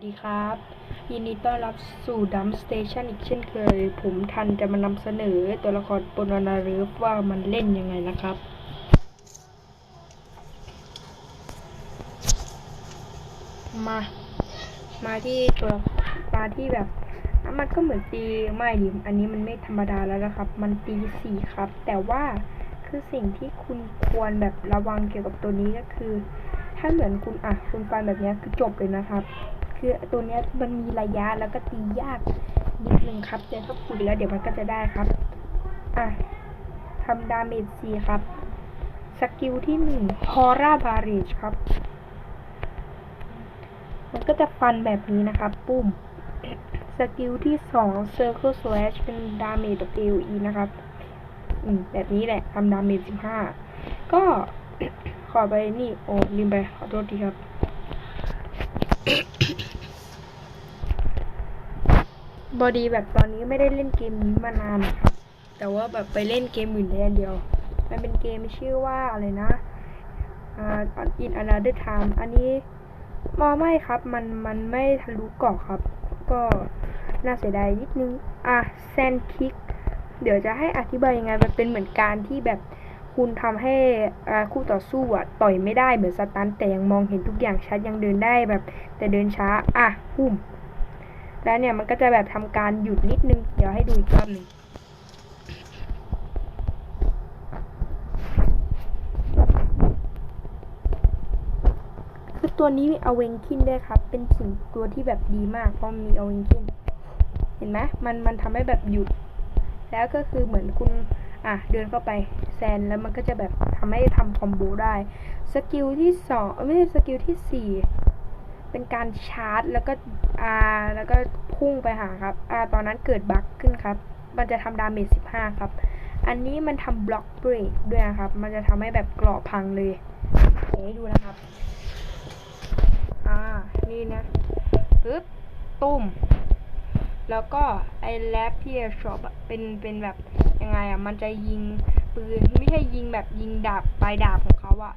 สวัสดีครับ ยินดีต้อนรับสู่ดัมสเตชันอีกเช่นเคย ผมทันจะมานำเสนอตัวละครปนวนาเรฟว่ามันเล่นยังไงนะครับ มา มาที่ตัวมาที่แบบอะมันก็เหมือนตีไม่ดิอันนี้มันไม่ธรรมดาแล้วนะครับ มันตีสี่ครับ แต่ว่าคือสิ่งที่คุณควรแบบระวังเกี่ยวกับตัวนี้ก็คือ ถ้าเหมือนคุณอะคุณฟันแบบเนี้ยคือจบเลยนะครับ คือตัวเนี้ยมันมีระยะแล้วก็ตียากนิดนึงครับแต่ถ้าคุยแล้วเดี๋ยวมันก็จะได้ครับ อะทำดาเมจซีครับ สกิลที่หนึ่งฮอร่าบาริชครับ มันก็จะฟันแบบนี้นะครับ ปุ้ม สกิลที่สอง Circle Slash เป็นดาเมจแบบ AOE นะครับ อืม แบบนี้แหละทำดาเมจสิบห้าก็ขอไปนี่ โอ้ลืมไป ขอโทษทีครับ บอดีแบบตอนนี้ไม่ได้เล่นเกมนี้มานานครับ แต่ว่าแบบไปเล่นเกมอื่นแทนเดียว มันเป็นเกมชื่อว่าอะไรนะอ่า in another time อันนี้มอไม่ครับ มันมันไม่ทะลุเกาะครับ ก็น่าเสียดายนิดนึง อะแซนคิก เดี๋ยวจะให้อธิบายยังไง มันเป็นเหมือนการที่แบบ คุณทำให้คู่ต่อสู้อะต่อยไม่ได้เหมือนสตันแต่ยังมองเห็นทุกอย่างชัดยังเดินได้แบบ แต่เดินช้าอะพุ่มแล้วเนี่ยมันก็จะแบบทำการหยุดนิดนึง เดี๋ยวให้ดูอีกรอบหนึ่งคือตัวนี้มีอเวนคินด้วยครับ เป็นสิ่งตัวที่แบบดีมากเพราะมีอเวนคินเห็นไหมมันมันทำให้แบบหยุด แล้วก็คือเหมือนคุณ อะเดินเข้าไปแซนแล้วมันก็จะแบบทำให้ทำคอมโบได้สกิลที่สองไม่ใช่สกิลที่สี่เป็นการชาร์จแล้วก็อาแล้วก็พุ่งไปหาครับอาตอนนั้นเกิดบั๊กขึ้นครับ มันจะทำดาเมจ15ครับ อันนี้มันทำบล็อกเบรกด้วยครับ มันจะทำให้แบบเกราะพังเลยเดี๋ยวให้ดูนะครับ อ่า นี่นะปึ๊บตุ้ม แล้วก็ไอ้แลปที่ช็อปเป็นเป็นแบบ ยังไงอะมันจะยิงปืนไม่ใช่ยิงแบบยิงดาบปลายดาบของเขาอะ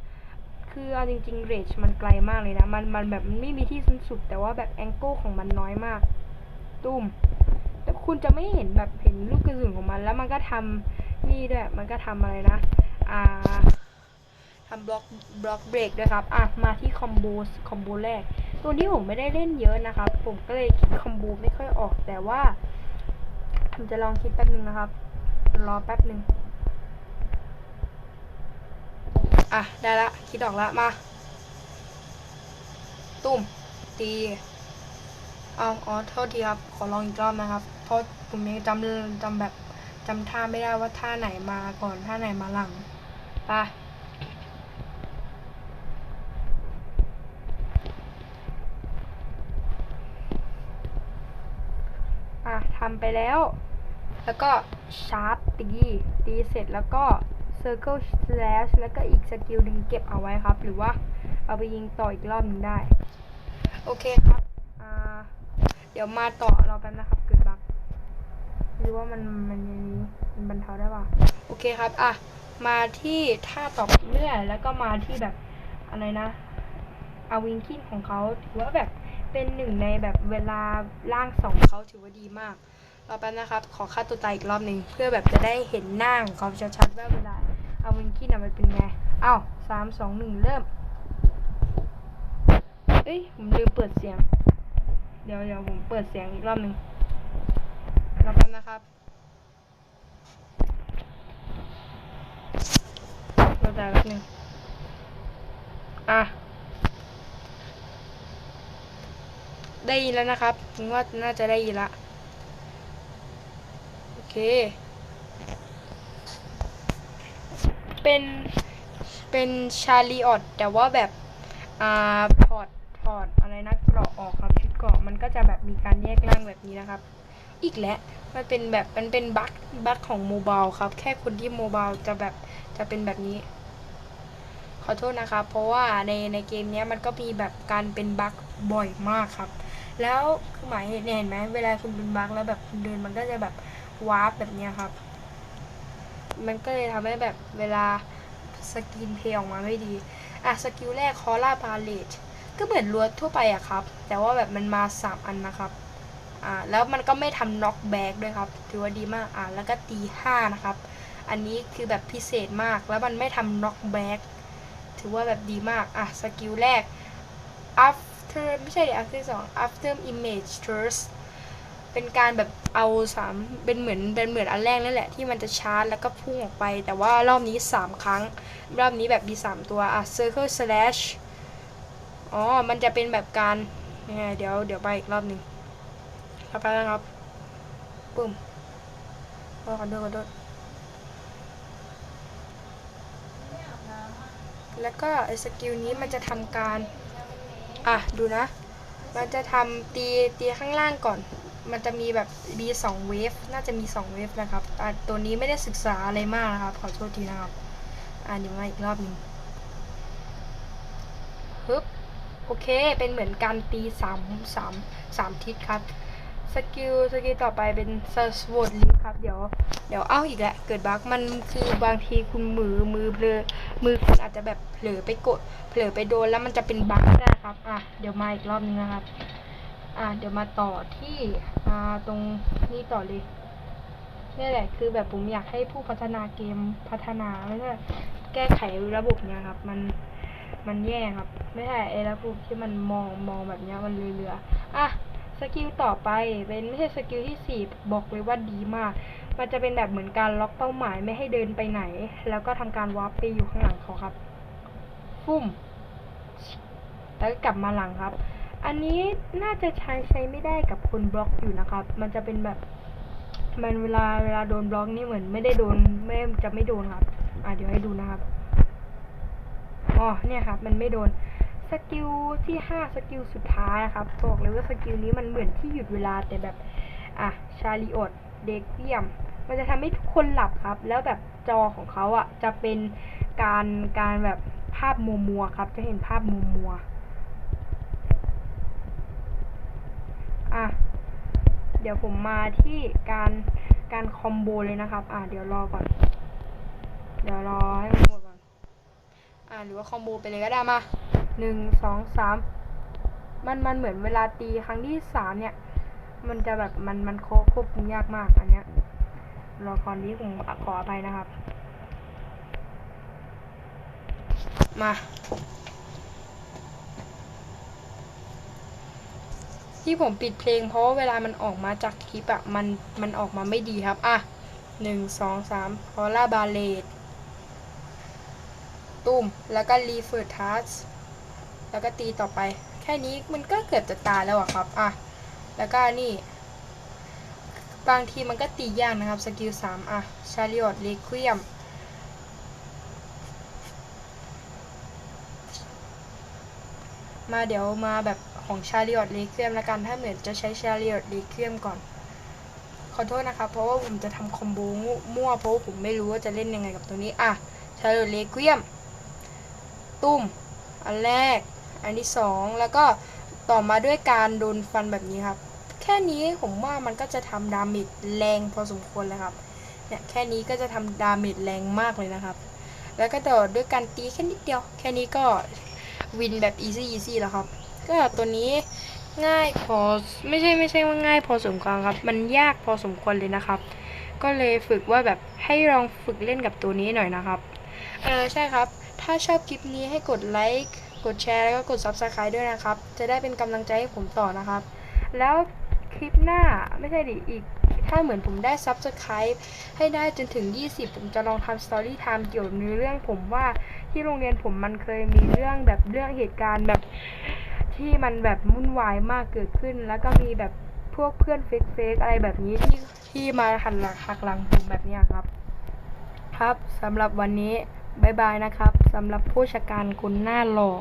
คือเอาจริงๆเรจมันไกลมากเลยนะ มันมันแบบไม่มีที่สิ้นสุด แต่ว่าแบบแองเกิลของมันน้อยมาก ตุ้ม แต่คุณจะไม่เห็นแบบเห็นลูกกระสุนของมัน แล้วมันก็ทำนี่ด้วย มันก็ทำอะไรนะ อ่าทำบล็อกบล็อกเบรกด้วยครับ อะ มาที่คอมโบคอมโบแรก ตัวนี้ผมไม่ได้เล่นเยอะนะครับ ผมก็เลยคิดคอมโบไม่ค่อยออก แต่ว่า ผมจะลองคิดแป๊บนึงนะครับ รอแป๊บหนึ่งอะ ได้ละ คิดออกละ มา ตุ้ม ตีเอาอ๋อโทษทีครับ ขอลองอีกรอบนะครับ เพราะผมยังจำจำแบบจำท่าไม่ได้ว่าท่าไหนมาก่อนท่าไหนมาหลังไปอะทำไปแล้ว แล้วก็ ชาร์ปตีตีเสร็จแล้วก็ Circle Slash แล้วก็อีกสกิลหนึ่งเก็บเอาไว้ครับ หรือว่าเอาไปยิงต่ออีกรอบหนึงได้ โอเคครับเดี๋ยวมาต่อรอแป๊บนะครับเกิดบักหรือว่ามันมันยังนี้มันบรรเทาได้ป่ะโอเคครับอะมาที่ท่าต่อเนื่อยแล้วก็มาที่แบบอะไรนะอาวิงคินของเขาถือว่าแบบเป็นหนึ่งในแบบเวลาล่างสองเขาถือว่าดีมาก รอแป๊บนะครับ ขอค่าตัวตายอีกรอบหนึ่งเพื่อแบบจะได้เห็นหน้าของเขาชัดๆว่าเวลา เอาวิงคินอะมันเป็นไงเอ้าสามสองหนึ่งเริ่มเอ้ยผมลืมเปิดเสียง เดี๋ยวเดี๋ยวผมเปิดเสียงอีกรอบหนึ่งรอแป๊บนะครับรอแต่แป๊บหนึ่งอะได้ยินแล้วนะครับผมว่าน่าจะได้ยินละ เค เป็น เป็นชาลีออดแต่ว่าแบบ อ่าถอดถอดอะไรนะเกราะออกครับ ชุดเกราะมันก็จะแบบมีการแยกร่างแบบนี้นะครับ อีกแล้ว มันเป็นแบบ มันเป็นบั๊กบั๊กของโมบายครับ แค่คนที่โมบายจะแบบ จะเป็นแบบนี้ ขอโทษนะครับ เพราะว่าในในเกมเนี้ยมันก็มีแบบการเป็นบั๊กบ่อยมากครับแล้วคือหมายเห็นเนี่เห็นไหมเวลาคุณเป็นบั๊กแล้วแบบคุณเดินมันก็จะแบบ วาร์ปแบบนี้ครับ มันก็เลยทำให้แบบเวลาสกินเพลย์ออกมาไม่ดี อะสกิลแรกคอร่าพาเลตก็เหมือนรัวทั่วไปอะครับ แต่ว่าแบบมันมาสามอันนะครับ อ่า แล้วมันก็ไม่ทำน็อกแบ็กด้วยครับ ถือว่าดีมาก อ่า แล้วก็ตีห้านะครับ อันนี้คือแบบพิเศษมาก แล้วมันไม่ทำน็อกแบ็กถือว่าแบบดีมาก อะ สกิลแรก after ไม่ใช่ดิ after สอง after image first เป็นการแบบ เอาสามเป็นเหมือนเป็นเหมือนอันแรกนั่นแหละที่มันจะชาร์จแล้วก็พุ่งออกไป แต่ว่ารอบนี้ 3 ครั้ง รอบนี้แบบมี 3 ตัว อะ circle slash อ๋อ มันจะเป็นแบบการไงเดี๋ยวเดี๋ยวไปอีกรอบหนึ่งครับไปแล้วครับปุ่มขอโทษขอโทษแล้วก็ไอ้สกิลนี้มันจะทำการ อะ ดูนะ มันจะทำตีตีข้างล่างก่อน มันจะมีแบบมีสองเวฟน่าจะมีสองเวฟนะครับอ่ตัวนี้ไม่ได้ศึกษาอะไรมากนะครับ ขอโทษทีนะครับ อ่าเดี๋ยวมาอีกรอบหนึ่งฮึบโอเค เป็นเหมือนการตีสามสามสามทิศครับสกิลสกิลต่อไปเป็น s e a r c h w o r d Link ครับ เดี๋ยวเดี๋ยวเอ้าอีกแหล้วเกิดบั๊กมันคือบางทีคุณมือมือเบลอมือคุณอาจจะแบบเผลอไปกดเผลอไปโดนแล้วมันจะเป็นบั๊กได้ครับ อะ เดี๋ยวมาอีกรอบนึงนะครับ อะเดี๋ยวมาต่อที่อ่าตรงนี้ต่อเลยนี่แหละ คือแบบผมอยากให้ผู้พัฒนาเกมพัฒนาไม่ใช่แก้ไขระบบเนี่ยครับ มันมันแย่ครับ ไม่ใช่ไอ้ระบบที่มันมองมองแบบเนี้ยมันเรือๆอะสกิลต่อไปเป็นไม่ใช่สกิลที่สี่บอกเลยว่าดีมาก มันจะเป็นแบบเหมือนการล็อกเป้าหมายไม่ให้เดินไปไหน แล้วก็ทำการวาร์ปไปอยู่ข้างหลังเขาครับ ฟุ่ม แล้วก็กลับมาหลังครับ อันนี้น่าจะใช้ใช้ไม่ได้กับคนบล็อกอยู่นะครับ มันจะเป็นแบบมันเวลาเวลาโดนบล็อกนี่เหมือนไม่ได้โดนไม่จะไม่โดนครับ อะเดี๋ยวให้ดูนะครับอ๋อเนี่ยครับ มันไม่โดนสกิลที่ห้าสกิลสุดท้ายนะครับบอกเลยว่าสกิลนี้มันเหมือนที่หยุดเวลาแต่แบบ อะชาลิออดเด็กเยี่ยม มันจะทำให้ทุกคนหลับครับ แล้วแบบจอของเขาอะจะเป็นการการแบบภาพมัวมัวครับ จะเห็นภาพมัวมัว อะ เดี๋ยวผมมาที่การการคอมโบเลยนะครับ อะ เดี๋ยวรอก่อน เดี๋ยวรอให้มันหมดก่อน อ่าหรือว่าคอมโบไปเลยก็ได้มาหนึ่งสองสามมันมันเหมือนเวลาตีครั้งที่สามเนี่ย มันจะแบบมันมันคควบคุมยากมากอันเนี้ย รอคอนนี้ผมขออภัยนะครับ มา ที่ผมปิดเพลงเพราะว่าเวลามันออกมาจากคลิปอะมันมันออกมาไม่ดีครับ อะหนึ่งสองสามคอล่าบาเลตตุ้ม แล้วก็รีเฟิร์ทัสแล้วก็ตีต่อไป แค่นี้มันก็เกือบจะตายแล้วอะครับ อะ แล้วก็นี่ บางทีมันก็ตียากนะครับ สกิลสามอะ ชาริออตเลควียมมาเดี๋ยวมาแบบ ของชาริออตเลควียมล้วกันถ้าเหมือนจะใช้ชาริออตเลควียมก่อน ขอโทษนะครับ เพราะว่าผมจะทำคอมโบมั่วเพราะว่าผมไม่รู้ว่าจะเล่นยังไงกับตัวนี้อะชาริออตเลควียมตุ้มอันแรก อันที่สองแล้วก็ต่อมาด้วยการโดนฟันแบบนี้ครับ แค่นี้ผมว่ามันก็จะทำดาเมจแรงพอสมควรเลยครับเนี่ยแค่นี้ก็จะทำดาเมจแรงมากเลยนะครับ แล้วก็ต่อด้วยการตีแค่นิดเดียว แค่นี้ก็วินแบบอีซี่อีซี่แล้วครับ ก็ตัวนี้ง่ายพอไม่ใช่ไม่ใช่ว่าง่ายพอสมควรครับ มันยากพอสมควรเลยนะครับ ก็เลยฝึกว่าแบบให้ลองฝึกเล่นกับตัวนี้หน่อยนะครับเออใช่ครับ ถ้าชอบคลิปนี้ให้กดไลค์กดแชร์แล้วก็กด Subscribe ด้วยนะครับ จะได้เป็นกำลังใจให้ผมต่อนะครับ แล้วคลิปหน้าไม่ใช่ดิอีก ถ้าเหมือนผมได้ Subscribe ให้ได้จนถึง 20 ผมจะลองทำ Story Time เกี่ยวกับเนื้อเรื่องผมว่าที่โรงเรียนผมมันเคยมีเรื่องแบบเรื่องเหตุการณ์แบบ ที่มันแบบวุ่นวายมากเกิดขึ้น แล้วก็มีแบบพวกเพื่อนเฟกๆอะไรแบบนี้ที่ที่มาหันหลังหักหลังผมแบบนี้ครับ ครับสำหรับวันนี้บายบายนะครับสำหรับผู้จัดการคนหน้าหล่อ